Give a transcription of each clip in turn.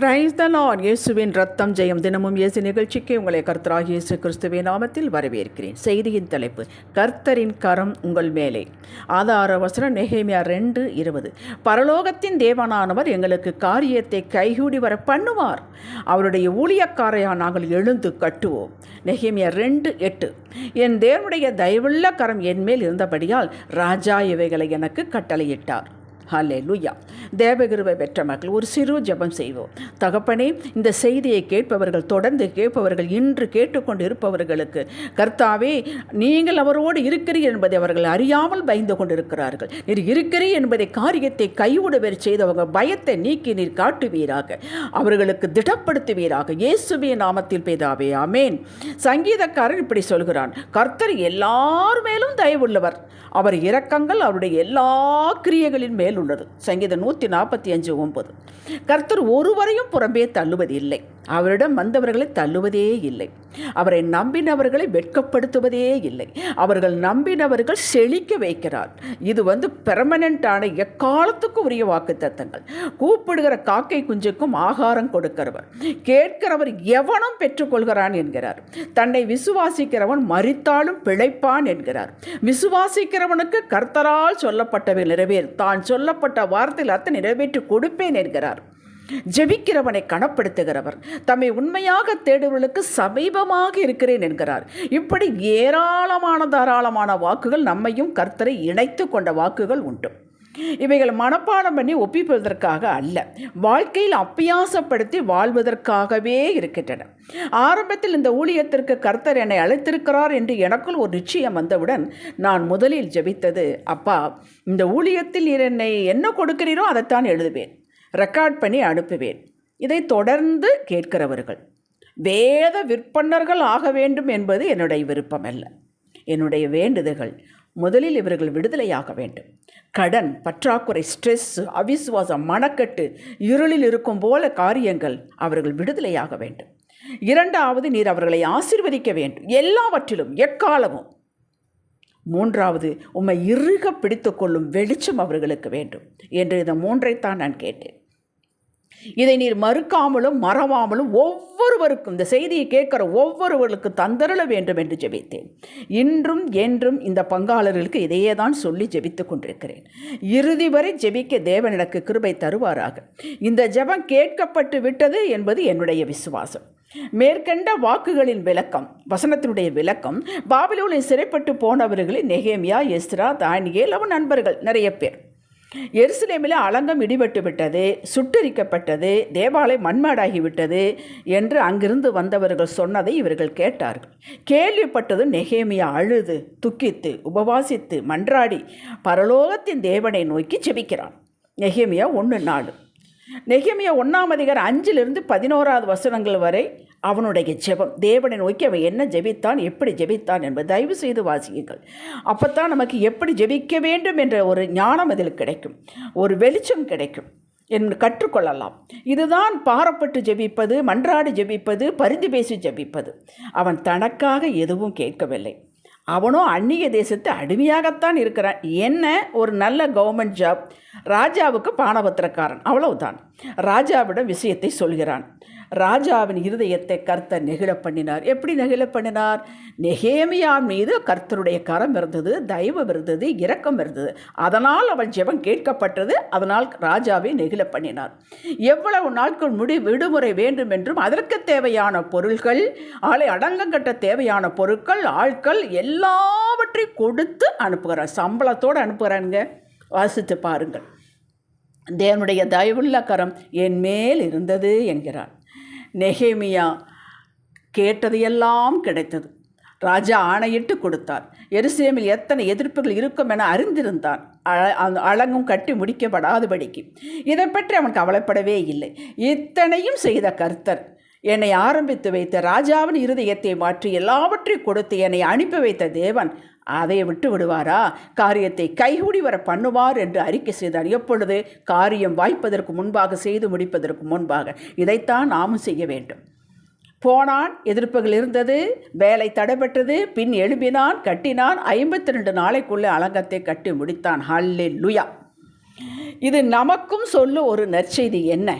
Praise the Lord இயேசுவின் ரத்தம் ஜெயம் தினமும் இயேசு நிகழ்ச்சிக்கு உங்களை கர்த்தராக இயேசு கிறிஸ்துவின் நாமத்தில் வரவேற்கிறேன். செய்தியின் தலைப்பு கர்த்தரின் கரம் உங்கள் மேலே. ஆதார வசனம் நெகேமியா ரெண்டு இருபது. பரலோகத்தின் தேவனானவர் எங்களுக்கு காரியத்தை கைகூடி வர பண்ணுவார். அவருடைய ஊழியக்காரையா நாங்கள் எழுந்து கட்டுவோம். நெகேமியா ரெண்டு எட்டு. என் தேவனுடைய தயவுள்ள கரம் என் மேல் இருந்தபடியால் ராஜா இவைகளை எனக்கு கட்டளையிட்டார். ஹலே லுயா தேவகிருவை பெற்ற மக்கள் ஒரு சிறு ஜெபம் செய்வோம். தகப்பனே இந்த செய்தியை கேட்பவர்கள் தொடர்ந்து கேட்பவர்கள் இன்று கேட்டுக்கொண்டு இருப்பவர்களுக்கு கர்த்தாவே நீங்கள் அவரோடு இருக்கிறீர் என்பதை அவர்கள் அறியாமல் பயந்து கொண்டிருக்கிறார்கள். நீர் இருக்கிறீர் என்பதை காரியத்தை கைவிடுவர் செய்தவங்க பயத்தை நீக்கி நீர் காட்டுவீராக. அவர்களுக்கு திடப்படுத்துவீராக. இயேசுவே நாமத்தில் பேதாவே ஆமேன். சங்கீதக்காரன் இப்படி சொல்கிறான் கர்த்தர் எல்லார் மேலும் தயவுள்ளவர். அவர் இரக்கங்கள் அவருடைய எல்லா கிரியைகளின் மேலும் உள்ளது. சங்கீதம் நூற்றி நாற்பத்தி அஞ்சு ஒன்பது. கர்த்தர் ஒருவரையும் புறம்பே தள்ளுவது இல்லை அவரிடம் வந்தவர்களை தள்ளுவதே இல்லை. அவரை நம்பினவர்களை வெட்கப்படுத்துவதே இல்லை. அவர்கள் நம்பினவர்கள் செழிக்க வைக்கிறார். இது வந்து பெர்மனண்டான எக்காலத்துக்கும் உரிய வாக்கு தத்தங்கள் கூப்பிடுகிற காக்கை குஞ்சுக்கும் ஆகாரம் கொடுக்கிறவர். கேட்கிறவர் எவனும் பெற்றுக்கொள்கிறான் என்கிறார். தன்னை விசுவாசிக்கிறவன் மறித்தாலும் பிழைப்பான் என்கிறார். விசுவாசிக்கிறவனுக்கு கர்த்தரால் சொல்லப்பட்டவை நிறைவேறும் தான் சொல்லப்பட்ட வார்த்தையில் அத்தை நிறைவேற்றி கொடுப்பேன் என்கிறார். ஜெபிக்கிறவனை கனப்படுத்துகிறவர். தம்மை உண்மையாக தேடுவர்களுக்கு சமீபமாக இருக்கிறேன் என்கிறார். இப்படி ஏராளமான தாராளமான வாக்குகள் நம்மையும் கர்த்தரை இணைத்து கொண்ட வாக்குகள் உண்டு. இவைகள் மனப்பாடம் பண்ணி ஒப்பிப்பதற்காக அல்ல வாழ்க்கையில் அப்பியாசப்படுத்தி வாழ்வதற்காகவே இருக்கின்றன. ஆரம்பத்தில் இந்த ஊழியத்திற்கு கர்த்தர் என்னை அழைத்திருக்கிறார் என்று எனக்குள் ஒரு நிச்சயம் வந்தவுடன் நான் முதலில் ஜெபித்தது அப்பா இந்த ஊழியத்தில் என்னை என்ன கொடுக்கிறீரோ அதைத்தான் எழுதுவேன். ரெக்கார்ட் பண்ணி அனுப்புவேன். இதை தொடர்ந்து கேட்கிறவர்கள் வேத விற்பன்னர்கள் ஆக வேண்டும் என்பது என்னுடைய விருப்பம் அல்ல என்னுடைய வேண்டுதல்கள் முதலில் இவர்கள் விடுதலையாக வேண்டும். கடன் பற்றாக்குறை ஸ்ட்ரெஸ் அவிசுவாசம் மனக்கட்டு இருளில் இருக்கும் போல காரியங்கள் அவர்கள் விடுதலையாக வேண்டும். இரண்டாவது நீர் அவர்களை ஆசிர்வதிக்க வேண்டும். எல்லாவற்றிலும் எக்காலமும். மூன்றாவது உம்மை இறுக பிடித்து கொள்ளும் வெளிச்சம் அவர்களுக்கு வேண்டும். என்று இந்த மூன்றைத்தான் நான் கேட்டேன். இதை நீர் மறுக்காமலும் மறவாமலும் ஒவ்வொருவருக்கும் இந்த செய்தியை கேட்கிற ஒவ்வொருவர்களுக்கு தந்தருள வேண்டும் என்று ஜெபித்தேன். இன்றும் என்றும் இந்த பங்காளர்களுக்கு இதையே தான் சொல்லி ஜெபித்து கொண்டிருக்கிறேன். இறுதி வரை ஜெபிக்க தேவன் எனக்கு கிருபை தருவாராக. இந்த ஜெபம் கேட்கப்பட்டு விட்டது என்பது என்னுடைய விசுவாசம். மேற்கண்ட வாக்குகளின் விளக்கம் வசனத்தினுடைய விளக்கம் பாபிலோனில் சிறைப்பட்டு போனவர்களின் நெகேமியா எஸ்ரா தானியேல் அவன் நண்பர்கள் நிறைய பேர். எருசலேமில் அலங்கம் இடிபட்டு விட்டது சுட்டரிக்கப்பட்டது தேவாலயம் மண்மாடாகிவிட்டது என்று அங்கிருந்து வந்தவர்கள் சொன்னதை இவர்கள் கேட்டார்கள். கேள்விப்பட்டது நெகேமியா அழுது துக்கித்து உபவாசித்து மன்றாடி பரலோகத்தின் தேவனை நோக்கி செபிக்கிறான். நெகேமியா ஒன்று நாலு. நெகேமியா ஒன்றாம் அதிகாரம் அஞ்சிலிருந்து பதினோராவது வசனங்கள் வரை அவனுடைய ஜெபம். தேவனை நோக்கி அவன் என்ன ஜெபித்தான் எப்படி ஜெபித்தான் என்பது தயவு செய்து வாசியுங்கள். அப்போத்தான் நமக்கு எப்படி ஜெபிக்க வேண்டும் என்ற ஒரு ஞானம் அதில் கிடைக்கும். ஒரு வெளிச்சம் கிடைக்கும். என்று கற்றுக்கொள்ளலாம். இதுதான் பாரப்பட்டு ஜெபிப்பது மன்றாடி ஜெபிப்பது பரிந்து பேசி ஜெபிப்பது. அவன் தனக்காக எதுவும் கேட்கவில்லை. அவனும் அந்நிய தேசத்து அடிமையாகத்தான் இருக்கிறான். என்ன ஒரு நல்ல கவர்மெண்ட் ஜாப் ராஜாவுக்கு பானபத்திரக்காரன். அவ்வளவுதான். ராஜாவிடம் விஷயத்தை சொல்கிறான். ராஜாவின் இருதயத்தை கர்த்தர் நெகிழ பண்ணினார். எப்படி நெகிழ பண்ணினார்? நெகேமியா மீது கர்த்தருடைய கரம் இருந்தது தயவம் இருந்தது இரக்கம் இருந்தது. அதனால் அவள் ஜெபம் கேட்கப்பட்டது அதனால் ராஜாவை நெகிழ பண்ணினார். எவ்வளவு நாட்கள் முடி விடுமுறை வேண்டும் என்றும் அதற்கு தேவையான பொருள்கள் ஆளை அடங்கம் கட்ட தேவையான பொருட்கள் ஆட்கள் எல்லாவற்றையும் கொடுத்து அனுப்புகிறார். சம்பளத்தோடு அனுப்புகிறாங்க வாசித்து பாருங்கள். தேவனுடைய தயவுள்ள கரம் என் மேல் இருந்தது என்கிறார். நெகேமியா கேட்டதையெல்லாம் கிடைத்தது. ராஜா ஆணையிட்டு கொடுத்தார். எருசலேமில் எத்தனை எதிர்ப்புகள் இருக்கும் என அறிந்திருந்தான். அந்த அழகும் கட்டி முடிக்கப்படாதபடிக்கு. இதை பற்றி அவன் கவலைப்படவே இல்லை. இத்தனையும் செய்த கர்த்தர். என்னை ஆரம்பித்து வைத்த ராஜாவின் இருதயத்தை மாற்றி எல்லாவற்றையும் கொடுத்து என்னை அனுப்பி வைத்த தேவன் அதை விட்டு விடுவாரா? காரியத்தை கைகூடி வர பண்ணுவார் என்று அறிக்கை செய்தார். எப்பொழுது? காரியம் வாய்ப்பதற்கு முன்பாக செய்து முடிப்பதற்கு முன்பாக. இதைத்தான் நாமும் செய்ய வேண்டும். போனான் எதிர்ப்புகள் இருந்தது வேலை தடைபெற்றது பின் எழுப்பினான் கட்டினான் ஐம்பத்தி ரெண்டு நாளைக்குள்ளே அலங்கத்தை கட்டி முடித்தான். ஹல்லே லுயா இது நமக்கும் சொல்லு ஒரு நற்செய்தி என்ன?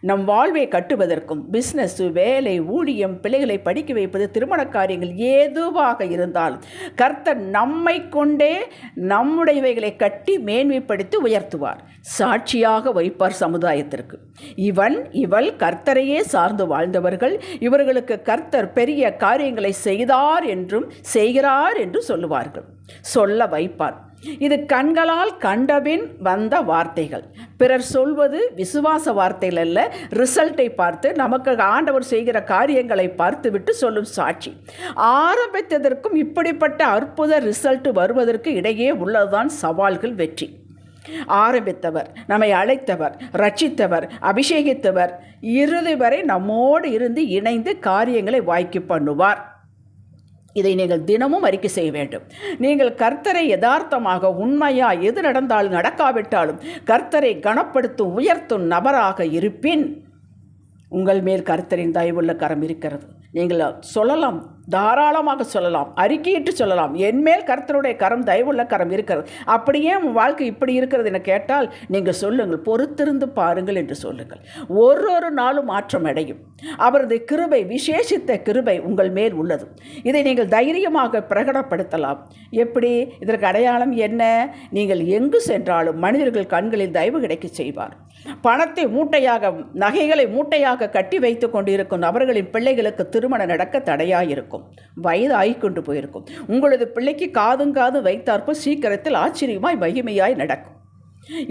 நம் வாழ்வை கட்டுவதற்கும் பிஸ்னஸ் வேலை ஊழியம் பிள்ளைகளை படிக்க வைப்பது திருமண காரியங்கள் ஏதுவாக இருந்தாலும் கர்த்தர் நம்மை கொண்டே நம்முடையவைகளை கட்டி மேன்மைப்படுத்தி உயர்த்துவார். சாட்சியாக வைப்பார் சமுதாயத்திற்கு. இவன் இவள் கர்த்தரையே சார்ந்து வாழ்ந்தவர்கள். இவர்களுக்கு கர்த்தர் பெரிய காரியங்களை செய்தார் என்றும் செய்கிறார் என்று சொல்லுவார்கள். சொல்ல வைப்பார். இது கண்களால் கண்டபின் வந்த வார்த்தைகள். பிறர் சொல்வது விசுவாச வார்த்தைகள் அல்ல. ரிசல்ட்டை பார்த்து நமக்கு ஆண்டவர் செய்கிற காரியங்களை பார்த்துவிட்டு சொல்லும் சாட்சி. ஆரம்பித்ததற்கும் இப்படிப்பட்ட அற்புத ரிசல்ட் வருவதற்கு இடையே உள்ளதுதான் சவால்கள் வெற்றி. ஆரம்பித்தவர் நம்மை அழைத்தவர் ரட்சித்தவர் அபிஷேகித்தவர் இறுதி வரை நம்மோடு இருந்து இணைந்து காரியங்களை வாய்க்கு பண்ணுவார். இதை நீங்கள் தினமும் அறிக்கை செய்ய வேண்டும். நீங்கள் கர்த்தரை யதார்த்தமாக உண்மையா எது நடந்தாலும் நடக்காவிட்டாலும் கர்த்தரை கனப்படுத்தும் உயர்த்தும் நபராக இருப்பின் உங்கள் மேல் கர்த்தரின் தயவுள்ள கரம் இருக்கிறது. நீங்கள் சொல்லலாம் தாராளமாக சொல்லலாம் அறிக்கையிட்டு சொல்லலாம். என்மேல் கர்த்தருடைய கரம் தயவுள்ள கரம் இருக்கிறது. அப்படியே உன் வாழ்க்கை இப்படி இருக்கிறது என கேட்டால் நீங்கள் சொல்லுங்கள் பொறுத்திருந்து பாருங்கள் என்று சொல்லுங்கள். ஒரு ஒரு நாளும் மாற்றம் அடையும். அவரது கிருபை விசேஷித்த கிருபை உங்கள் மேல் உள்ளது. இதை நீங்கள் தைரியமாக பிரகடப்படுத்தலாம் எப்படி? இதற்கு அடையாளம் என்ன? நீங்கள் எங்கு சென்றாலும் மனிதர்கள் கண்களில் தயவு கிடைக்க செய்வார். பணத்தை மூட்டையாக நகைகளை மூட்டையாக கட்டி வைத்து கொண்டிருக்கும் அவர்களின் பிள்ளைகளுக்கு திரு திருமணம் நடக்க தடையாயிருக்கும். இருக்கும் வயது ஆகிக்கொண்டு போயிருக்கும். உங்களது பிள்ளைக்கு காதும் காதும் வைத்தார்ப்பு சீக்கிரத்தில் ஆச்சரியமாய் மகிமையாய் நடக்கும்.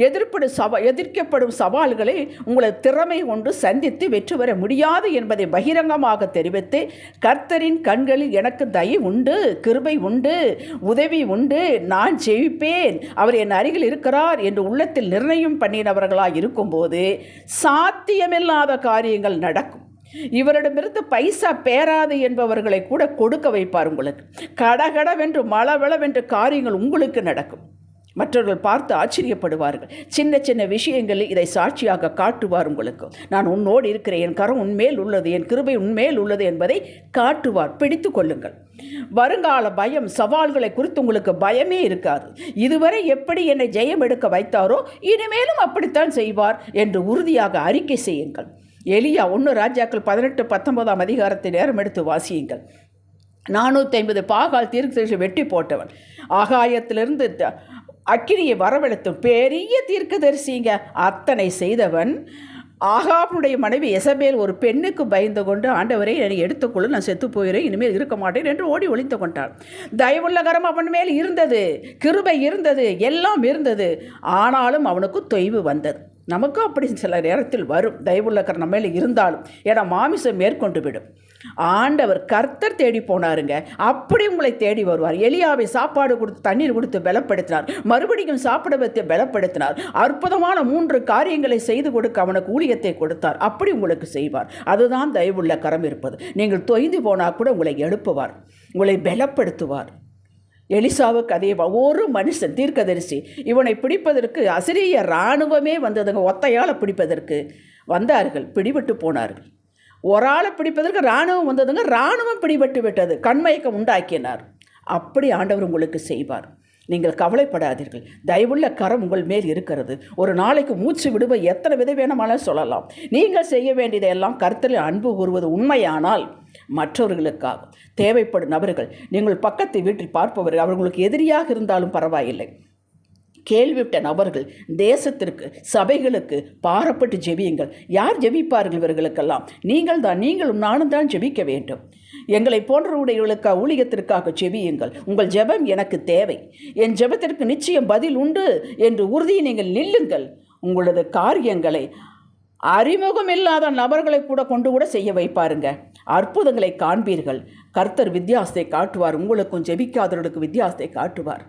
எதிர்ப்படும் சவா எதிர்க்கப்படும் சவால்களை உங்களது திறமை கொண்டு சந்தித்து வெற்றி பெற முடியாது என்பதை பகிரங்கமாக தெரிவித்து கர்த்தரின் கண்களில் எனக்கு தயை உண்டு கிருபை உண்டு உதவி உண்டு நான் ஜெயிப்பேன் அவர் என் அருகில் இருக்கிறார் என்று உள்ளத்தில் நிர்ணயம் பண்ணினவர்களாக இருக்கும்போது சாத்தியமில்லாத காரியங்கள் நடக்கும். இவரிடமிருந்து பைசா பேராது என்பவர்களை கூட கொடுக்க வைப்பார் உங்களுக்கு. கடகடவென்று மளவளவென்று காரியங்கள் உங்களுக்கு நடக்கும். மற்றவர்கள் பார்த்து ஆச்சரியப்படுவார்கள். சின்ன சின்ன விஷயங்களில் இதை சாட்சியாக காட்டுவார் உங்களுக்கு. நான் உன்னோடு இருக்கிறேன் என் கரம் உன்மேல் உள்ளது என் கிருபை உன்மேல் உள்ளது என்பதை காட்டுவார். பிடித்து கொள்ளுங்கள். வருங்கால பயம் சவால்களை குறித்து உங்களுக்கு பயமே இருக்காது. இதுவரை எப்படி என்னை ஜெயம் எடுக்க வைத்தாரோ இனிமேலும் அப்படித்தான் செய்வார் என்று உறுதியாக அறிக்கை செய்யுங்கள். எலியா ஒன்று ராஜாக்கள் பதினெட்டு பத்தொன்பதாம் அதிகாரத்தை நேரம் எடுத்து வாசியுங்கள். நானூற்றி ஐம்பது பாகால் தீர்க்கதரிசி வெட்டி போட்டவன். ஆகாயத்திலிருந்து அக்கினியை வரவழைத்தும் பெரிய தீர்க்கதரிசிங்க. அத்தனை செய்தவன் ஆகாபனுடைய மனைவி எசபேல் ஒரு பெண்ணுக்கு பயந்து கொண்டு ஆண்டவரை என்னை எடுத்துக்கொள்ள நான் செத்து போயிறேன் இனிமேல் இருக்க மாட்டேன் என்று ஓடி ஒளிந்து கொண்டாள். தயவுள்ள கரம் அவன் மேல் இருந்தது கிருபை இருந்தது எல்லாம் இருந்தது. ஆனாலும் அவனுக்கு தொய்வு வந்தது. நமக்கும் அப்படி சில நேரத்தில் வரும். தயவுள்ளக்கர் நம்ம மேலே இருந்தாலும் ஏன்னா மாமிசம் மேற்கொண்டு விடும் ஆண்டவர் கர்த்தர் தேடி போனாருங்க. அப்படி உங்களை தேடி வருவார். எலியாவை சாப்பாடு கொடுத்து தண்ணீர் கொடுத்து பலப்படுத்தினார். மறுபடியும் சாப்பிட வைத்து பலப்படுத்தினார். அற்புதமான மூன்று காரியங்களை செய்து கொடுக்க அவனுக்கு ஊழியத்தை கொடுத்தார். அப்படி உங்களுக்கு செய்வார். அதுதான் தயவுள்ள கரம் இருப்பது. நீங்கள் தொய்ந்து போனால் கூட உங்களை எழுப்புவார். உங்களை பலப்படுத்துவார். எலிசாவுக்கு அதே ஒரு மனுஷன் தீர்க்கதரிசி. இவனை பிடிப்பதற்கு அசிரிய இராணுவமே வந்ததுங்க. ஒத்தையால் பிடிப்பதற்கு வந்தார்கள். பிடிபட்டு போனார்கள். ஒரு ஆளை பிடிப்பதற்கு இராணுவம் வந்ததுங்க. இராணுவம் பிடிபட்டு விட்டது. கண்மயக்கம் உண்டாக்கினார். அப்படி ஆண்டவர் உங்களுக்கு செய்வார். நீங்கள் கவலைப்படாதீர்கள். தயவுள்ள கரம் உங்கள் மேல் இருக்கிறது. ஒரு நாளைக்கு மூச்சு விடுவை எத்தனை வித வேணுமானாலும் சொல்லலாம். நீங்கள் செய்ய வேண்டியதையெல்லாம் கருத்தில் அன்பு கூறுவது உண்மையானால் மற்றவர்களுக்காக. தேவைப்படும் நபர்கள் நீங்கள் பக்கத்து வீட்டில் பார்ப்பவர்கள் அவர்களுக்கு எதிரியாக இருந்தாலும் பரவாயில்லை. கேள்விப்பட்ட நபர்கள் தேசத்திற்கு சபைகளுக்கு பாரப்பட்டு ஜெபியுங்கள். யார் ஜெபிப்பார்கள் இவர்களுக்கெல்லாம்? நீங்கள் தான் நீங்களும் நானும் தான் ஜெபிக்க வேண்டும். எங்களை போன்றவர்களுக்கு ஊழியத்திற்காக ஜெபியுங்கள். உங்கள் ஜெபம் எனக்கு தேவை. என் ஜெபத்திற்கு நிச்சயம் பதில் உண்டு என்று உறுதியை நீங்கள் நில்லுங்கள். உங்களது காரியங்களை அறிமுகம் இல்லாத நபர்களை கூட கொண்டு கூட செய்ய வைப்பாருங்க. அற்புதங்களை காண்பீர்கள். கர்த்தர் வித்தியாசத்தை காட்டுவார். உங்களுக்கும் ஜெபிக்காதவர்களுக்கு வித்தியாசத்தை காட்டுவார்.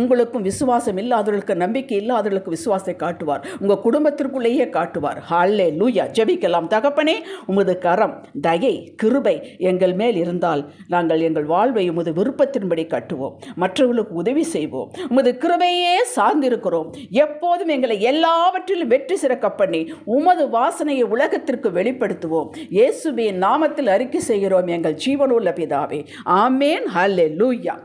உங்களுக்கும் விசுவாசம் இல்லாதவர்களுக்கு நம்பிக்கை இல்லாதவர்களுக்கு விசுவாசத்தை காட்டுவார். உங்கள் குடும்பத்திற்குள்ளேயே காட்டுவார். ஹாலே லூயா ஜெபிக்கலாம். தகப்பனே உமது கரம் தயை கிருபை எங்கள் மேல் இருந்தால் நாங்கள் எங்கள் வாழ்வை உமது விருப்பத்தின்படி கட்டுவோம். மற்றவர்களுக்கு உதவி செய்வோம். உமது கிருபையே சார்ந்திருக்கிறோம். எப்போதும் எங்களை எல்லாவற்றிலும் வெற்றி சிறக்க பண்ணி உமது வாசனையை உலகத்திற்கு வெளிப்படுத்துவோம். இயேசுவின் நாமத்தில் அறிக்கை செய்கிறோம். எங்கள் ஜீவனுள்ள பிதாவே ஆமேன் ஹல்லே லூயா